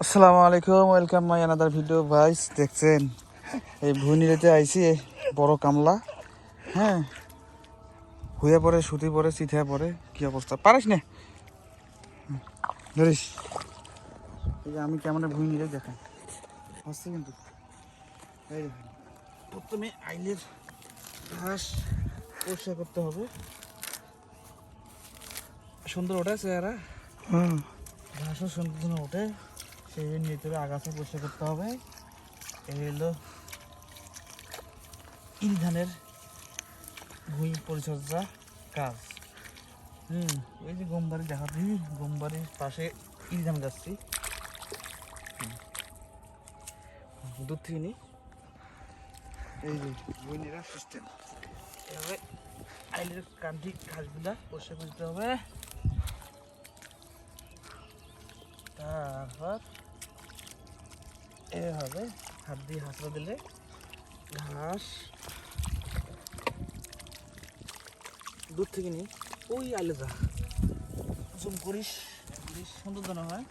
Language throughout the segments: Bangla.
আসসালামু আলাইকুম ওয়েলকাম মাই আনাদার ভিডিও ভাইস দেখছেন? এই ভুইনিরেতে আইছি বড় কামলা হ্যাঁ? হুয়ে পড়ে সুতি পড়ে চিঠা পড়ে কি অবস্থা? পারিস না? ধরিস। এই যে আমি কেমন ভুইনিরে দেখেন হচ্ছে কিন্তু। এই প্রথমে আইলের ঘাস পরিষ্কার করতে হবে। সুন্দর ওঠে চেহারা। হুম। ঘাসও সুন্দর ওঠে। সেই নিতে আগাছা পরিষ্কার করতে হবে। এই হলো ইরি ধানের ভুঁই পরিচর্যা কাজ। হুম, ওই যে গমবাড়ি দেখাচ্ছি গমবাড়ির পাশে ইরি ধান যাচ্ছি দূর থেকে নি। এই যে বইনেরা সিস্টেম এভাবে আইলের কান্তি ঘাসগুলা পরিষ্কার করতে হবে। তারপর এভাবে হাত দিয়ে হাতড়া দিলে ঘাস। দূর থেকে নিই ওই আলে যা। জুম করিস সুন্দর যেন হয়।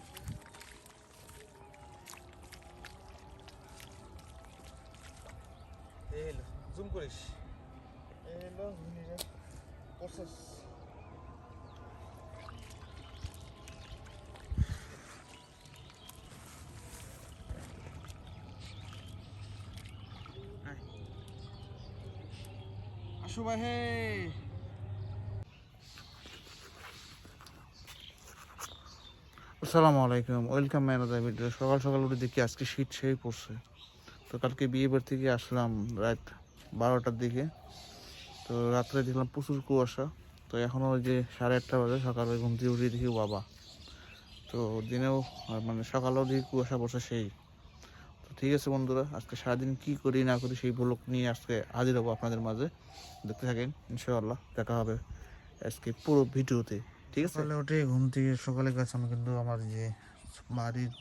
জুম করিস। এলো আসো হে আসসালামু আলাইকুম, ওয়েলকাম ম্যানেজার ভিডিও। সকাল সকাল উঠে দেখি আজকে শীত সেই পড়ছে। তো কালকে বিয়ে বাড়ি থেকে আসলাম রাত বারোটার দিকে। তো রাত্রে দেখলাম প্রচুর কুয়াশা। তো এখনও ওই যে সাড়ে আটটা বাজে, সকালে ঘুম থেকে উঠে দেখি বাবা। তো দিনেও মানে সকালেও দেখি কুয়াশা পড়ছে সেই। ঠিক আছে বন্ধুরা, আজকে সারাদিন কি করি না করি সেই ব্লগ নিয়ে আজকে হাজির হব আপনাদের মাঝে। দেখতে থাকেন, ইনশাআল্লাহ দেখা হবে আজকে পুরো ভিডিওতে, ঠিক আছে? সকালে উঠে ঘুম থেকে সকালে গেছে আমি কিন্তু আমার যে বাড়ির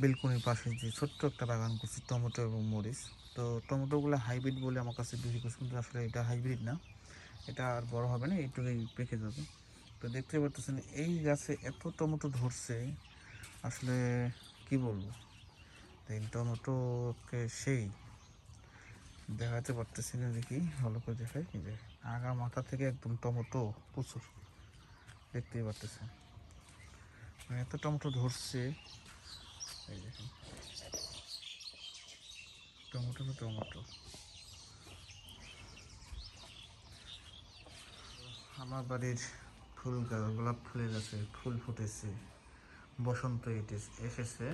বেলকনির পাশে যে ছোট্ট একটা বাগান করছি, টমেটো এবং মরিচ। তো টমেটোগুলো হাইব্রিড বলে আমার কাছে বিক্রি করছে কিন্তু আসলে এটা হাইব্রিড না। এটা আর বড় হবে না, এইটুকুই পেকে যাবে। তো দেখতে পারতেছেন, এই গাছে এত টমেটো ধরছে, আসলে কি বলব? টমেটোকে সেই দেখাতে পারতেছি না দেখি, ভালো করে দেখাই। যে আগা মাথা থেকে একদম টমেটো প্রচুর, দেখতেই পারতেছেন। মানে এত টমেটো ধরছে, এই দেখুন টমেটো তো টমেটো। আমার বাড়ির ফুল গাছ, গোলাপ ফুলের গাছে ফুল ফুটেছে, বসন্ত এসেছে।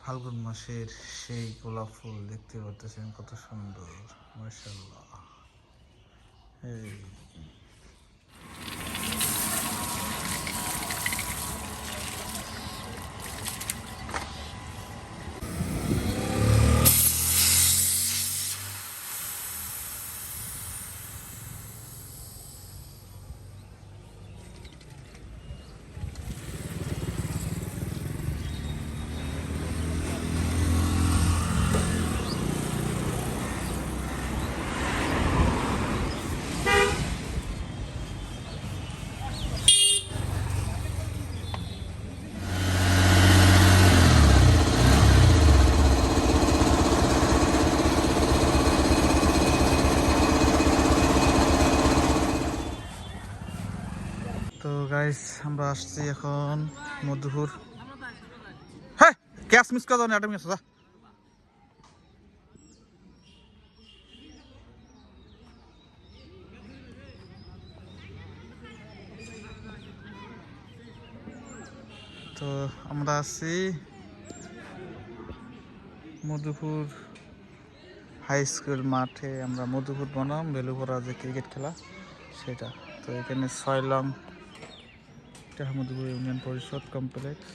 ফাল্গুন মাসের সেই গোলাপ ফুল দেখতে পারতেছেন কত সুন্দর মাশাল্লাহ এই তো গাইস আমরা আসছি এখন মধুপুর। হ্যাঁ গ্যাস মিস করা না মিস তো আমরা আছি মধুপুর হাই স্কুল মাঠে। আমরা মধুপুর বনাম বেলুপড়া যে ক্রিকেট খেলা, সেটা। তো এখানে ছয় লং এটা মধুপুর ইউনিয়ন পরিষদ কমপ্লেক্স